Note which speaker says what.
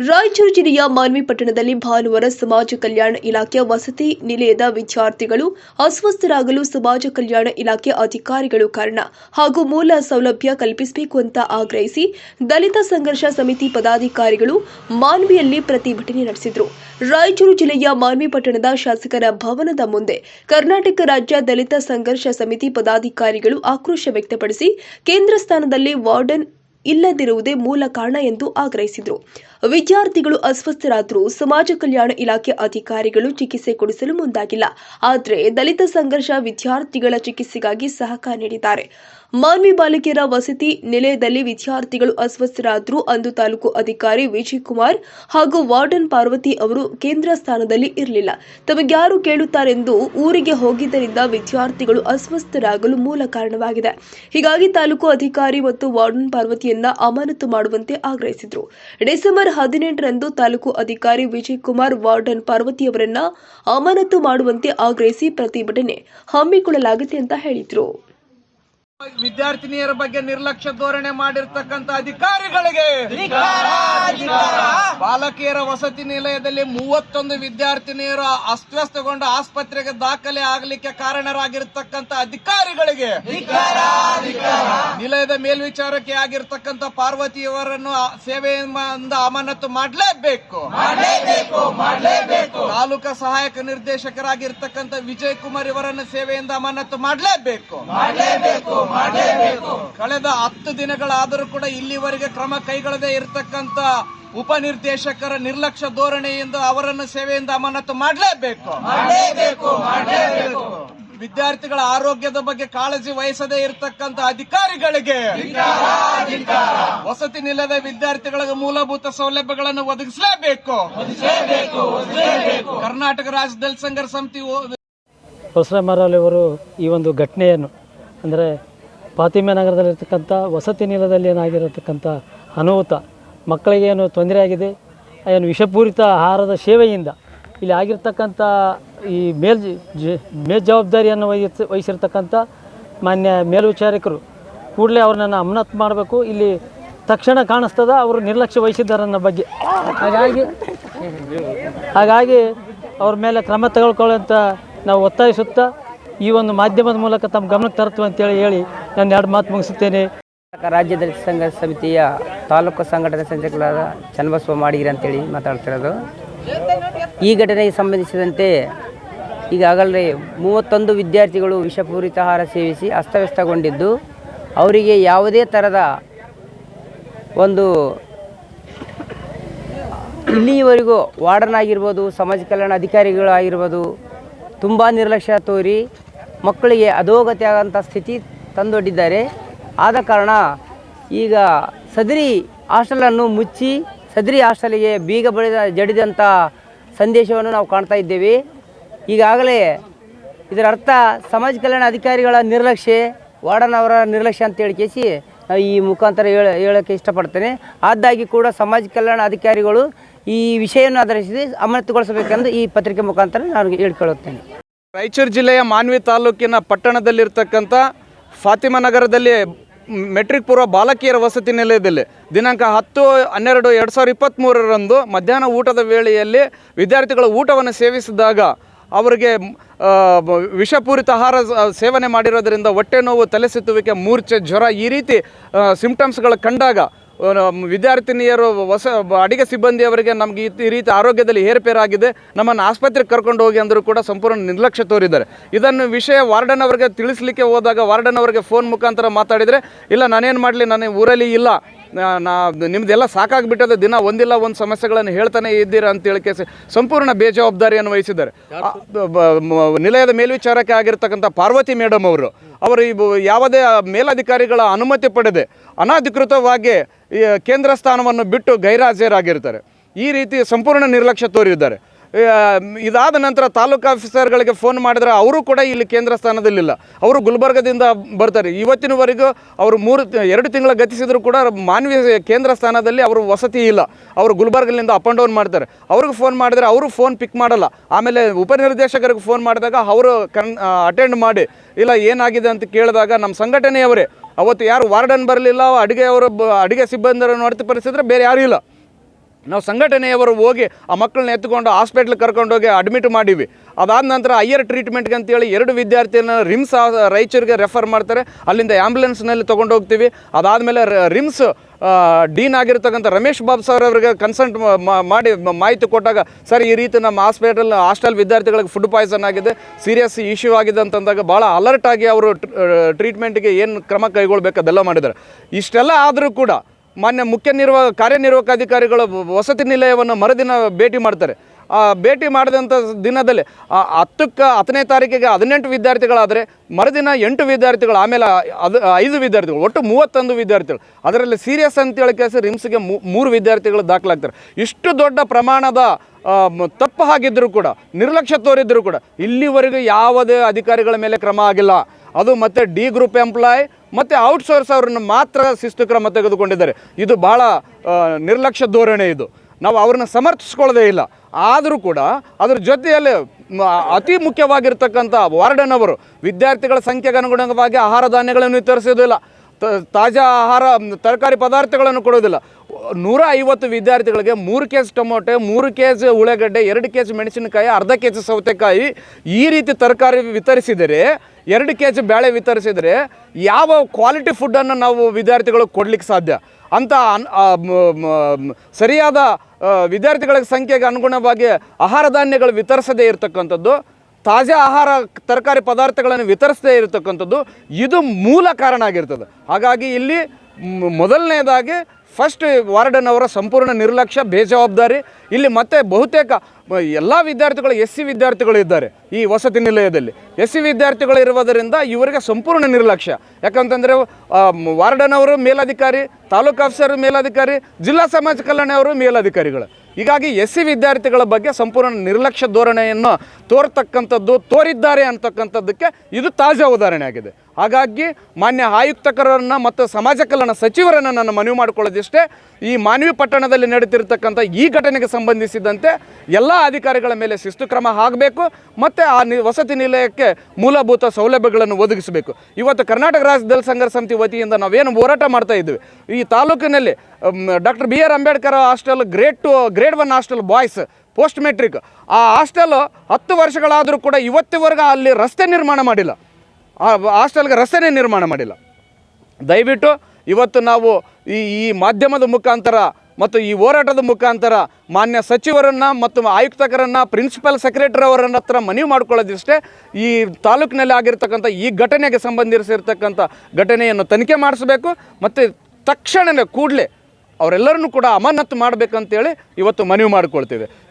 Speaker 1: ರಾಯಚೂರು ಜಿಲ್ಲೆಯ ಮಾನ್ವಿ ಪಟ್ಟಣದಲ್ಲಿ ಭಾನುವಾರ ಸಮಾಜ ಕಲ್ಯಾಣ ಇಲಾಖೆಯ ವಸತಿ ನಿಲಯದ ವಿದ್ಯಾರ್ಥಿಗಳು ಅಸ್ವಸ್ಥರಾಗಲು ಸಮಾಜ ಕಲ್ಯಾಣ ಇಲಾಖೆ ಅಧಿಕಾರಿಗಳು ಕಾರಣ ಹಾಗೂ ಮೂಲ ಸೌಲಭ್ಯ ಕಲ್ಪಿಸಬೇಕು ಅಂತ ಆಗ್ರಹಿಸಿ ದಲಿತ ಸಂಘರ್ಷ ಸಮಿತಿ ಪದಾಧಿಕಾರಿಗಳು ಮಾನ್ವಿಯಲ್ಲಿ ಪ್ರತಿಭಟನೆ ನಡೆಸಿದರು. ರಾಯಚೂರು ಜಿಲ್ಲೆಯ ಮಾನ್ವಿ ಪಟ್ಟಣದ ಶಾಸಕರ ಭವನದ ಮುಂದೆ ಕರ್ನಾಟಕ ರಾಜ್ಯ ದಲಿತ ಸಂಘರ್ಷ ಸಮಿತಿ ಪದಾಧಿಕಾರಿಗಳು ಆಕ್ರೋಶ ವ್ಯಕ್ತಪಡಿಸಿ ಕೇಂದ್ರ ಸ್ಥಾನದಲ್ಲಿ ವಾರ್ಡನ್ ಇಲ್ಲದಿರುವುದೇ ಮೂಲ ಕಾರಣ ಎಂದು ಆಗ್ರಹಿಸಿದರು. ವಿದ್ಯಾರ್ಥಿಗಳು ಅಸ್ವಸ್ಥರಾದರೂ ಸಮಾಜ ಕಲ್ಯಾಣ ಇಲಾಖೆ ಅಧಿಕಾರಿಗಳು ಚಿಕಿತ್ಸೆ ಕೊಡಿಸಲು ಮುಂದಾಗಿಲ್ಲ. ಆದರೆ ದಲಿತ ಸಂಘರ್ಷ ವಿದ್ಯಾರ್ಥಿಗಳ ಚಿಕಿತ್ಸೆಗಾಗಿ ಸಹಕಾರ ನೀಡಿದ್ದಾರೆ. ಮಾನ್ವಿ ಬಾಲಕಿಯರ ವಸತಿ ನಿಲಯದಲ್ಲಿ ವಿದ್ಯಾರ್ಥಿಗಳು ಅಸ್ವಸ್ಥರಾದರೂ ಅಂದು ತಾಲೂಕು ಅಧಿಕಾರಿ ವಿಜಯ್ ಕುಮಾರ್ ಹಾಗೂ ವಾರ್ಡನ್ ಪಾರ್ವತಿ ಅವರು ಕೇಂದ್ರ ಸ್ಥಾನದಲ್ಲಿ ಇರಲಿಲ್ಲ. ತಮಗ್ಯಾರು ಕೇಳುತ್ತಾರೆಂದು ಊರಿಗೆ ಹೋಗಿದ್ದರಿಂದ ವಿದ್ಯಾರ್ಥಿಗಳು ಅಸ್ವಸ್ಥರಾಗಲು ಮೂಲ ಕಾರಣವಾಗಿದೆ. ಹೀಗಾಗಿ ತಾಲೂಕು ಅಧಿಕಾರಿ ಮತ್ತು ವಾರ್ಡನ್ ಪಾರ್ವತಿಯನ್ನ ಅಮಾನತು ಮಾಡುವಂತೆ ಆಗ್ರಹಿಸಿದರು. ಡಿಸೆಂಬರ್ ಹದಿನೆಂಟರಂದು ತಾಲೂಕು ಅಧಿಕಾರಿ ವಿಜಯ್ ಕುಮಾರ್ ವಾರ್ಡನ್ ಪಾರ್ವತಿಯವರನ್ನ ಅಮಾನತು ಮಾಡುವಂತೆ ಆಗ್ರಹಿಸಿ ಪ್ರತಿಭಟನೆ ಹಮ್ಮಿಕೊಳ್ಳಲಾಗಿದೆ ಅಂತ ಹೇಳಿದರು.
Speaker 2: ವಿದ್ಯಾರ್ಥಿನಿಯರ ಬಗ್ಗೆ ನಿರ್ಲಕ್ಷ್ಯ ಧೋರಣೆ ಮಾಡಿರ್ತಕ್ಕಂಥ ಅಧಿಕಾರಿಗಳಿಗೆ ಬಾಲಕಿಯರ ವಸತಿ ನಿಲಯದಲ್ಲಿ ಮೂವತ್ತೊಂದು ವಿದ್ಯಾರ್ಥಿನಿಯರು ಅಸ್ವಸ್ಥಗೊಂಡು ಆಸ್ಪತ್ರೆಗೆ ದಾಖಲೆ ಆಗಲಿಕ್ಕೆ ಕಾರಣರಾಗಿರ್ತಕ್ಕಂಥ ಅಧಿಕಾರಿಗಳಿಗೆ ನಿಲಯದ ಮೇಲ್ವಿಚಾರಕಿ ಆಗಿರ್ತಕ್ಕಂಥ ಪಾರ್ವತಿಯವರನ್ನು ಸೇವೆಯಿಂದ ಅಮಾನತು ಮಾಡಲೇಬೇಕು. ತಾಲೂಕಾ ಸಹಾಯಕ ನಿರ್ದೇಶಕರಾಗಿರ್ತಕ್ಕಂಥ ವಿಜಯ್ ಕುಮಾರ್ ಇವರನ್ನು ಸೇವೆಯಿಂದ ಅಮಾನತು ಮಾಡಲೇಬೇಕು. ಕಳೆದ ಹತ್ತು ದಿನಗಳಾದರೂ ಕೂಡ ಇಲ್ಲಿವರೆಗೆ ಕ್ರಮ ಕೈಗೊಳ್ಳದೆ ಇರತಕ್ಕಂತ ಉಪನಿರ್ದೇಶಕರ ನಿರ್ಲಕ್ಷ್ಯ ಧೋರಣೆಯಿಂದ ಅವರನ್ನು ಸೇವೆಯಿಂದ ಅಮಾನತು ಮಾಡಲೇಬೇಕು. ವಿದ್ಯಾರ್ಥಿಗಳ ಆರೋಗ್ಯದ ಬಗ್ಗೆ ಕಾಳಜಿ ವಹಿಸದೇ ಇರತಕ್ಕಂತ ಅಧಿಕಾರಿಗಳಿಗೆ ವಸತಿ ನಿಲಯದ ವಿದ್ಯಾರ್ಥಿಗಳಿಗೆ ಮೂಲಭೂತ ಸೌಲಭ್ಯಗಳನ್ನು ಒದಗಿಸಲೇಬೇಕು. ಕರ್ನಾಟಕ ರಾಜ್ಯದಲ್ಲಿ ದಲಿತ ಸಂಘರ್ಷ ಸಮಿತಿ
Speaker 3: ಬಸವರಾಮರಾವ್ ಅವರು ಈ ಒಂದು ಘಟನೆಯನ್ನು ಅಂದರೆ ಫಾತಿಮೆ ನಗರದಲ್ಲಿರ್ತಕ್ಕಂಥ ವಸತಿ ನಿಲಯದಲ್ಲಿ ಏನಾಗಿರತಕ್ಕಂಥ ಅನಾಹುತ, ಮಕ್ಕಳಿಗೆ ಏನು ತೊಂದರೆ ಆಗಿದೆ, ಏನು ವಿಷಪೂರಿತ ಆಹಾರದ ಸೇವೆಯಿಂದ ಇಲ್ಲಿ ಆಗಿರ್ತಕ್ಕಂಥ ಈ ಮೇಲ್ ಮೇಲ್ ಮೇಲ್ಜವಾಬ್ದಾರಿಯನ್ನು ವಹಿಸಿ, ವಹಿಸಿರ್ತಕ್ಕಂಥ ಮಾನ್ಯ ಮೇಲ್ವಿಚಾರಕರು ಕೂಡಲೇ ಅವ್ರನ್ನ ಅಮನತ್ ಮಾಡಬೇಕು. ಇಲ್ಲಿ ತಕ್ಷಣ ಕಾಣಿಸ್ತದ, ಅವರು ನಿರ್ಲಕ್ಷ್ಯ ವಹಿಸಿದ್ದಾರೆ ಅನ್ನೋ ಬಗ್ಗೆ. ಹಾಗಾಗಿ ಹಾಗಾಗಿ ಅವ್ರ ಮೇಲೆ ಕ್ರಮ ತೆಗೆದುಕೊಳ್ಳುವಂತ ನಾವು ಒತ್ತಾಯಿಸುತ್ತಾ ಈ ಒಂದು ಮಾಧ್ಯಮದ ಮೂಲಕ ತಮ್ಮ ಗಮನಕ್ಕೆ ತರ್ತೀವಿ ಅಂತೇಳಿ ಹೇಳಿ ನಾನು ಎರಡು ಮಾತು ಮುಗಿಸುತ್ತೇನೆ.
Speaker 4: ರಾಜ್ಯ ದಲಿತ ಸಂಘ ಸಮಿತಿಯ ತಾಲೂಕು ಸಂಘಟನೆ ಸಂಚಾಲಕರಾದ ಚನ್ನಬಸವ ಮಾಡಿಗಿರಿ ಅಂತೇಳಿ ಮಾತಾಡ್ತಿರೋದು. ಈ ಘಟನೆಗೆ ಸಂಬಂಧಿಸಿದಂತೆ ಈಗಾಗಲೇ ಮೂವತ್ತೊಂದು ವಿದ್ಯಾರ್ಥಿಗಳು ವಿಷಪೂರಿತ ಆಹಾರ ಸೇವಿಸಿ ಅಸ್ತವ್ಯಸ್ತಗೊಂಡಿದ್ದು, ಅವರಿಗೆ ಯಾವುದೇ ಥರದ ಒಂದು ಇಲ್ಲಿಯವರೆಗೂ ವಾರ್ಡನ್ ಆಗಿರ್ಬೋದು, ಸಮಾಜ ಕಲ್ಯಾಣ ಅಧಿಕಾರಿಗಳಾಗಿರ್ಬೋದು, ತುಂಬ ನಿರ್ಲಕ್ಷ್ಯ ತೋರಿ ಮಕ್ಕಳಿಗೆ ಅಧೋಗತಿ ಆಗೋಂಥ ಸ್ಥಿತಿ ತಂದೊಡ್ಡಿದ್ದಾರೆ. ಆದ ಕಾರಣ ಈಗ ಸದರಿ ಹಾಸ್ಟೆಲನ್ನು ಮುಚ್ಚಿ ಸದರಿ ಹಾಸ್ಟೆಲಿಗೆ ಬೀಗ ಬಳಿದ ಜಡಿದಂಥ ಸಂದೇಶವನ್ನು ನಾವು ಕಾಣ್ತಾ ಇದ್ದೇವೆ. ಈಗಾಗಲೇ ಇದರ ಅರ್ಥ ಸಮಾಜ ಕಲ್ಯಾಣ ಅಧಿಕಾರಿಗಳ ನಿರ್ಲಕ್ಷ್ಯ, ವಾರ್ಡನ್ ಅವರ ನಿರ್ಲಕ್ಷ್ಯ ಅಂತ ಕೇಸಿ ನಾವು ಈ ಮುಖಾಂತರ ಹೇಳ, ಹೇಳೋಕ್ಕೆ ಇಷ್ಟಪಡ್ತೇನೆ. ಆದಾಗಿ ಕೂಡ ಸಮಾಜ ಕಲ್ಯಾಣ ಅಧಿಕಾರಿಗಳು ಈ ವಿಷಯವನ್ನು ಆಧರಿಸಿ ಅಮಾನತುಗೊಳಿಸಬೇಕೆಂದು ಈ ಪತ್ರಿಕೆ ಮುಖಾಂತರ ನಾನು ಹೇಳ್ಕೊಳ್ಳುತ್ತೇನೆ.
Speaker 2: ರಾಯಚೂರು ಜಿಲ್ಲೆಯ ಮಾನ್ವಿ ತಾಲೂಕಿನ ಪಟ್ಟಣದಲ್ಲಿರ್ತಕ್ಕಂಥ ಫಾತಿಮಾ ನಗರದಲ್ಲಿ ಮೆಟ್ರಿಕ್ ಪೂರ್ವ ಬಾಲಕಿಯರ ವಸತಿ ನಿಲಯದಲ್ಲಿ ದಿನಾಂಕ ಹತ್ತು, ಹನ್ನೆರಡು, ಎರಡು ಸಾವಿರದ ಇಪ್ಪತ್ತ್ಮೂರರಂದು ಮಧ್ಯಾಹ್ನ ಊಟದ ವೇಳೆಯಲ್ಲಿ ವಿದ್ಯಾರ್ಥಿಗಳು ಊಟವನ್ನು ಸೇವಿಸಿದಾಗ ಅವರಿಗೆ ವಿಷಪೂರಿತ ಆಹಾರ ಸೇವನೆ ಮಾಡಿರೋದರಿಂದ ಹೊಟ್ಟೆ ನೋವು, ತಲೆ ಸುತ್ತುವಿಕೆ, ಮೂರ್ಛೆ, ಜ್ವರ ಈ ರೀತಿ ಸಿಂಪ್ಟಮ್ಸ್ಗಳು ಕಂಡಾಗ ವಿದ್ಯಾರ್ಥಿನಿಯರು ಹೊಸ ಅಡಿಗೆ ಸಿಬ್ಬಂದಿಯವರಿಗೆ ನಮಗೆ ಈ- ರೀತಿ ಆರೋಗ್ಯದಲ್ಲಿ ಏರುಪೇರಾಗಿದೆ ನಮ್ಮನ್ನು ಆಸ್ಪತ್ರೆಗೆ ಕರ್ಕೊಂಡು ಹೋಗಿ ಅಂದರೂ ಕೂಡ ಸಂಪೂರ್ಣ ನಿರ್ಲಕ್ಷ್ಯ ತೋರಿದ್ದಾರೆ. ಇದನ್ನು ವಿಷಯ ವಾರ್ಡನ್ ಅವರಿಗೆ ತಿಳಿಸ್ಲಿಕ್ಕೆ ಹೋದಾಗ ವಾರ್ಡನ್ ಅವರಿಗೆ ಫೋನ್ ಮುಖಾಂತರ ಮಾತಾಡಿದರೆ ಇಲ್ಲ ನಾನೇನು ಮಾಡಲಿ ನನಗೆ ಊರಲ್ಲಿ ಇಲ್ಲ ನಾ- ನಿಮ್ಮದೆಲ್ಲ ನಿಮ್ದೆಲ್ಲ ಸಾಕಾಗ್ಬಿಟ್ಟದೆ ದಿನ ಒಂದಿಲ್ಲ ಒಂದು ಸಮಸ್ಯೆಗಳನ್ನು ಹೇಳ್ತಾನೆ ಇದ್ದೀರಾ ಅಂತ ಹೇಳಿ ಕೇಸಿ ಸಂಪೂರ್ಣ ಬೇಜವಾಬ್ದಾರಿಯನ್ನು ವಹಿಸಿದ್ದಾರೆ ನಿಲಯದ ಮೇಲ್ವಿಚಾರಕ್ಕೆ ಆಗಿರ್ತಕ್ಕಂಥ ಪಾರ್ವತಿ ಮೇಡಮ್ ಅವರು ಅವರು ಯಾವುದೇ ಮೇಲಧಿಕಾರಿಗಳ ಅನುಮತಿ ಪಡೆದೆ ಅನಧಿಕೃತವಾಗಿ ಕೇಂದ್ರ ಸ್ಥಾನವನ್ನು ಬಿಟ್ಟು ಗೈರಾಜರಾಗಿರ್ತಾರೆ. ಈ ರೀತಿ ಸಂಪೂರ್ಣ ನಿರ್ಲಕ್ಷ್ಯ ತೋರಿದ್ದಾರೆ. ಇದಾದ ನಂತರ ತಾಲೂಕು ಆಫೀಸರ್ಗಳಿಗೆ ಫೋನ್ ಮಾಡಿದ್ರೆ ಅವರು ಕೂಡ ಇಲ್ಲಿ ಕೇಂದ್ರ ಸ್ಥಾನದಲ್ಲಿಲ್ಲ. ಅವರು ಗುಲ್ಬರ್ಗದಿಂದ ಬರ್ತಾರೆ. ಇವತ್ತಿನವರೆಗೂ ಅವರು ಮೂರು ಎರಡು ತಿಂಗಳ ಗತಿಸಿದರೂ ಕೂಡ ಮಾನವೀಯ ಕೇಂದ್ರ ಸ್ಥಾನದಲ್ಲಿ ಅವರು ವಸತಿ ಇಲ್ಲ. ಅವರು ಗುಲ್ಬರ್ಗದಿಂದ ಅಪ್ ಆ್ಯಂಡ್ ಡೌನ್ ಮಾಡ್ತಾರೆ. ಅವ್ರಿಗೆ ಫೋನ್ ಮಾಡಿದ್ರೆ ಅವರು ಫೋನ್ ಪಿಕ್ ಮಾಡಲ್ಲ. ಆಮೇಲೆ ಉಪನಿರ್ದೇಶಕರಿಗೆ ಫೋನ್ ಮಾಡಿದಾಗ ಅವರು ಕನ್ ಅಟೆಂಡ್ ಮಾಡಿ, ಇಲ್ಲ ಏನಾಗಿದೆ? ಅಂತ ಕೇಳಿದಾಗ ನಮ್ಮ ಸಂಘಟನೆಯವರೇ ಅವತ್ತು ಯಾರು ವಾರ್ಡನ್ ಬರಲಿಲ್ಲ ಅಡುಗೆ ಅವರು ಅಡುಗೆ ಸಿಬ್ಬಂದಿರನ್ನು ಹೊರತುಪಡಿಸಿದ್ರೆ ಬೇರೆ ಯಾರೂ ಇಲ್ಲ. ನಾವು ಸಂಘಟನೆಯವರು ಹೋಗಿ ಆ ಮಕ್ಕಳನ್ನ ಎತ್ಕೊಂಡು ಹಾಸ್ಪಿಟ್ಲಿಗೆ ಕರ್ಕೊಂಡೋಗಿ ಅಡ್ಮಿಟ್ ಮಾಡೀವಿ. ಅದಾದ ನಂತರ ಹೈಯರ್ ಟ್ರೀಟ್ಮೆಂಟ್ಗೆ ಅಂತೇಳಿ ಎರಡು ವಿದ್ಯಾರ್ಥಿನ ರಿಮ್ಸ್ ರಾಯಚೂರಿಗೆ ರೆಫರ್ ಮಾಡ್ತಾರೆ. ಅಲ್ಲಿಂದ ಆ್ಯಂಬುಲೆನ್ಸ್ನಲ್ಲಿ ತೊಗೊಂಡು ಹೋಗ್ತೀವಿ. ಅದಾದಮೇಲೆ ರಿಮ್ಸ್ ಡೀನ್ ಆಗಿರ್ತಕ್ಕಂಥ ರಮೇಶ್ ಬಾಬು ಸರ್ ಅವರಿಗೆ ಕನ್ಸಲ್ಟ್ ಮಾಡಿ ಮಾಹಿತಿ ಕೊಟ್ಟಾಗ, ಸರ್, ಈ ರೀತಿ ನಮ್ಮ ಹಾಸ್ಪಿಟಲ್ ಹಾಸ್ಟೆಲ್ ವಿದ್ಯಾರ್ಥಿಗಳಿಗೆ ಫುಡ್ ಪಾಯ್ಸನ್ ಆಗಿದೆ. ಸೀರಿಯಸ್ ಇಶ್ಯೂ ಆಗಿದೆ ಅಂತಂದಾಗ ಭಾಳ ಅಲರ್ಟ್ ಆಗಿ ಅವರು ಟ್ರೀಟ್ಮೆಂಟ್ಗೆ ಏನು ಕ್ರಮ ಕೈಗೊಳ್ಬೇಕು ಅದೆಲ್ಲ ಮಾಡಿದ್ದಾರೆ. ಇಷ್ಟೆಲ್ಲ ಆದರೂ ಕೂಡ ಮಾನ್ಯ ಮುಖ್ಯ ನಿರ್ವ ಕಾರ್ಯನಿರ್ವಾಹಕ ಅಧಿಕಾರಿಗಳು ವಸತಿ ನಿಲಯವನ್ನು ಮರುದಿನ ಭೇಟಿ ಮಾಡ್ತಾರೆ. ಆ ಭೇಟಿ ಮಾಡಿದಂಥ ದಿನದಲ್ಲಿ, ಆ ಹತ್ತಕ್ಕೆ ಹತ್ತನೇ ತಾರೀಕಿಗೆ ಹದಿನೆಂಟು ವಿದ್ಯಾರ್ಥಿಗಳಾದರೆ, ಮರುದಿನ ಎಂಟು ವಿದ್ಯಾರ್ಥಿಗಳು, ಆಮೇಲೆ ಅದು ಐದು ವಿದ್ಯಾರ್ಥಿಗಳು, ಒಟ್ಟು ಮೂವತ್ತೊಂದು ವಿದ್ಯಾರ್ಥಿಗಳು. ಅದರಲ್ಲಿ ಸೀರಿಯಸ್ ಅಂತೇಳಿ ಕೇಸಿ ರಿಮ್ಸ್ಗೆ ಮೂರು ವಿದ್ಯಾರ್ಥಿಗಳು ದಾಖಲಾಗ್ತಾರೆ. ಇಷ್ಟು ದೊಡ್ಡ ಪ್ರಮಾಣದ ತಪ್ಪು ಆಗಿದ್ದರೂ ಕೂಡ, ನಿರ್ಲಕ್ಷ್ಯ ತೋರಿದ್ದರೂ ಕೂಡ, ಇಲ್ಲಿವರೆಗೂ ಯಾವುದೇ ಅಧಿಕಾರಿಗಳ ಮೇಲೆ ಕ್ರಮ ಆಗಿಲ್ಲ. ಅದು ಮತ್ತೆ ಡಿ ಗ್ರೂಪ್ ಎಂಪ್ಲಾಯ್ ಮತ್ತು ಔಟ್ಸೋರ್ಸ್ ಅವರನ್ನು ಮಾತ್ರ ಶಿಸ್ತು ಕ್ರಮ ತೆಗೆದುಕೊಂಡಿದ್ದಾರೆ. ಇದು ಭಾಳ ನಿರ್ಲಕ್ಷ್ಯ ಧೋರಣೆ ಇದು. ನಾವು ಅವ್ರನ್ನ ಸಮರ್ಥಿಸ್ಕೊಳ್ಳೋದೇ ಇಲ್ಲ. ಆದರೂ ಕೂಡ ಅದ್ರ ಜೊತೆಯಲ್ಲಿ ಅತಿ ಮುಖ್ಯವಾಗಿರ್ತಕ್ಕಂಥ ವಾರ್ಡನ್ ಅವರು ವಿದ್ಯಾರ್ಥಿಗಳ ಸಂಖ್ಯೆಗೆ ಅನುಗುಣವಾಗಿ ಆಹಾರ ಧಾನ್ಯಗಳನ್ನು ವಿತರಿಸೋದಿಲ್ಲ ತಾಜಾ ಆಹಾರ ತರಕಾರಿ ಪದಾರ್ಥಗಳನ್ನು ಕೊಡೋದಿಲ್ಲ ನೂರ ಐವತ್ತು ವಿದ್ಯಾರ್ಥಿಗಳಿಗೆ ಮೂರು ಕೆ ಜಿ ಟೊಮೊಟೊ, ಮೂರು ಕೆ ಜಿ ಉಳ್ಳಾಗಡ್ಡೆ, ಎರಡು ಕೆ ಜಿ ಮೆಣಸಿನಕಾಯಿ, ಅರ್ಧ ಕೆ ಜಿ ಸೌತೆಕಾಯಿ ಈ ರೀತಿ ತರಕಾರಿ ವಿತರಿಸಿದರೆ, ಎರಡು ಕೆ ಜಿ ಬೇಳೆ ವಿತರಿಸಿದರೆ ಯಾವ ಕ್ವಾಲಿಟಿ ಫುಡ್ಡನ್ನು ನಾವು ವಿದ್ಯಾರ್ಥಿಗಳಿಗೆ ಕೊಡಲಿಕ್ಕೆ ಸಾಧ್ಯ? ಅಂತ ಸರಿಯಾದ ವಿದ್ಯಾರ್ಥಿಗಳ ಸಂಖ್ಯೆಗೆ ಅನುಗುಣವಾಗಿ ಆಹಾರ ಧಾನ್ಯಗಳು ವಿತರಿಸದೇ ಇರತಕ್ಕಂಥದ್ದು ತಾಜಾ ಆಹಾರ ತರಕಾರಿ ಪದಾರ್ಥಗಳನ್ನು ವಿತರಿಸದೇ ಇರತಕ್ಕಂಥದ್ದು ಇದು ಮೂಲ ಕಾರಣ ಆಗಿರ್ತದೆ. ಹಾಗಾಗಿ ಇಲ್ಲಿ ಮೊದಲನೇದಾಗಿ ಫಸ್ಟ್ ವಾರ್ಡನ್ ಅವರ ಸಂಪೂರ್ಣ ನಿರ್ಲಕ್ಷ್ಯ, ಬೇಜವಾಬ್ದಾರಿ. ಇಲ್ಲಿ ಮತ್ತೆ ಬಹುತೇಕ ಎಲ್ಲ ವಿದ್ಯಾರ್ಥಿಗಳು ಎಸ್ ಸಿ ವಿದ್ಯಾರ್ಥಿಗಳು ಇದ್ದಾರೆ ಈ ವಸತಿ ನಿಲಯದಲ್ಲಿ. ಎಸ್ ಸಿ ವಿದ್ಯಾರ್ಥಿಗಳು ಇರುವುದರಿಂದ ಇವರಿಗೆ ಸಂಪೂರ್ಣ ನಿರ್ಲಕ್ಷ್ಯ. ಯಾಕಂತಂದರೆ ವಾರ್ಡನ್ ಅವರು ಮೇಲಧಿಕಾರಿ, ತಾಲೂಕು ಆಫೀಸರ್ ಮೇಲಧಿಕಾರಿ, ಜಿಲ್ಲಾ ಸಮಾಜ ಕಲ್ಯಾಣ ಅವರು ಮೇಲಧಿಕಾರಿಗಳು. ಹೀಗಾಗಿ ಎಸ್ ಸಿ ವಿದ್ಯಾರ್ಥಿಗಳ ಬಗ್ಗೆ ಸಂಪೂರ್ಣ ನಿರ್ಲಕ್ಷ್ಯ ಧೋರಣೆಯನ್ನು ತೋರ್ತಕ್ಕಂಥದ್ದು, ತೋರಿದ್ದಾರೆ ಅಂತಕ್ಕಂಥದ್ದಕ್ಕೆ ಇದು ತಾಜಾ ಉದಾಹರಣೆ ಆಗಿದೆ ಹಾಗಾಗಿ ಮಾನ್ಯ ಆಯುಕ್ತಕರನ್ನು ಮತ್ತು ಸಮಾಜ ಕಲ್ಯಾಣ ಸಚಿವರನ್ನು ನಾನು ಮನವಿ ಮಾಡಿಕೊಳ್ಳೋದಿಷ್ಟೇ, ಈ ಮಾನವಿ ಪಟ್ಟಣದಲ್ಲಿ ನಡೆದಿರತಕ್ಕಂಥ ಈ ಘಟನೆಗೆ ಸಂಬಂಧಿಸಿದಂತೆ ಎಲ್ಲ ಅಧಿಕಾರಿಗಳ ಮೇಲೆ ಶಿಸ್ತು ಕ್ರಮ ಆಗಬೇಕು ಮತ್ತು ಆ ನಿ, ವಸತಿ ನಿಲಯಕ್ಕೆ ಮೂಲಭೂತ ಸೌಲಭ್ಯಗಳನ್ನು ಒದಗಿಸಬೇಕು. ಇವತ್ತು ಕರ್ನಾಟಕ ರಾಜ್ಯ ಸಂಘರ್ಷ ಸಮಿತಿ ವತಿಯಿಂದ ನಾವೇನು ಹೋರಾಟ ಮಾಡ್ತಾ ಇದ್ವಿ ಈ ತಾಲೂಕಿನಲ್ಲಿ doctor B R Ambedkar hostel grade two, grade one hostel boys, post matric. ಆ ಹಾಸ್ಟೆಲ್ ಹತ್ತು ವರ್ಷಗಳಾದರೂ ಕೂಡ ಇವತ್ತಿವರೆಗೂ ಅಲ್ಲಿ ರಸ್ತೆ ನಿರ್ಮಾಣ ಮಾಡಿಲ್ಲ. ಹಾಸ್ಟೆಲ್ಗೆ ರಸ್ತೆನೇ ನಿರ್ಮಾಣ ಮಾಡಿಲ್ಲ. ದಯವಿಟ್ಟು ಇವತ್ತು ನಾವು ಈ ಈ ಮಾಧ್ಯಮದ ಮುಖಾಂತರ ಮತ್ತು ಈ ಹೋರಾಟದ ಮುಖಾಂತರ ಮಾನ್ಯ ಸಚಿವರನ್ನು ಮತ್ತು ಆಯುಕ್ತಕರನ್ನು, ಪ್ರಿನ್ಸಿಪಲ್ ಸೆಕ್ರೆಟರಿ ಅವರನ್ನ ಹತ್ರ ಮನವಿ ಮಾಡ್ಕೊಳ್ಳೋದಿಷ್ಟೇ ಈ ತಾಲೂಕಿನಲ್ಲಿ ಆಗಿರ್ತಕ್ಕಂಥ ಈ ಘಟನೆಗೆ ಸಂಬಂಧಿಸಿರ್ತಕ್ಕಂಥ ಘಟನೆಯನ್ನು ತನಿಖೆ ಮಾಡಿಸಬೇಕು ಮತ್ತು ತಕ್ಷಣವೇ ಕೂಡಲೇ ಅವರೆಲ್ಲರನ್ನೂ ಕೂಡ ಅಮಾನತ್ತು ಮಾಡಬೇಕಂತೇಳಿ ಇವತ್ತು ಮನವಿ ಮಾಡಿಕೊಳ್ತೇವೆ.